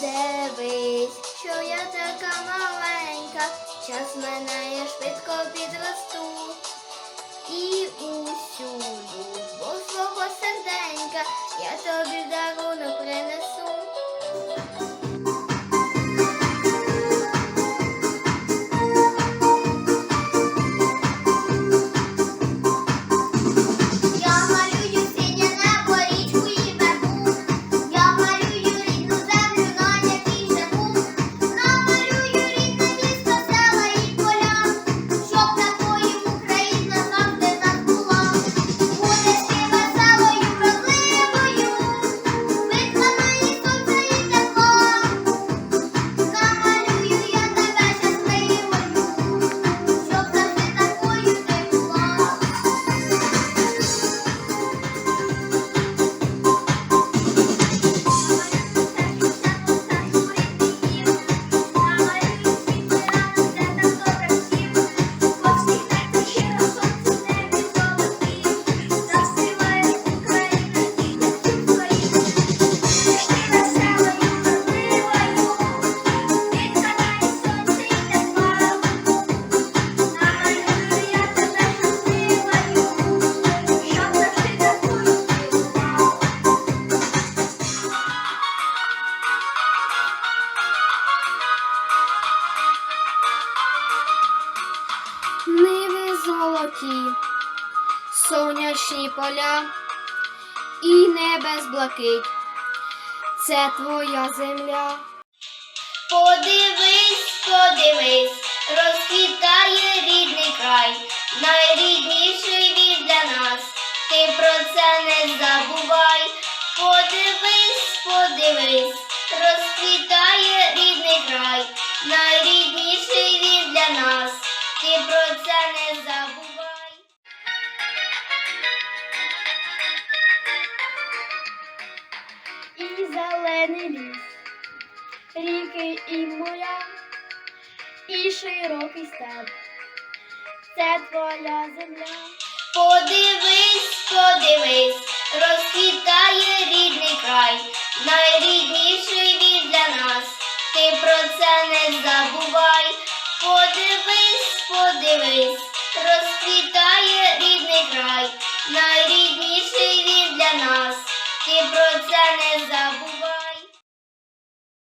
Дивись, що я така маленька, час минає швидко підросту. Золоті, сонячні поля і небес блакить. Це твоя земля. Подивись, подивись, розквітає рідний край, найрідніший він для нас. Ти про це не забувай. Подивись, подивись, не забувай. І зелений ліс, ріки і моря, і широкий степ. Це твоя земля. Подивись, подивись, розквітає рідний край, найрідніший він для нас. Ти про це не забувай. Подивись, подивись, про це не забувай.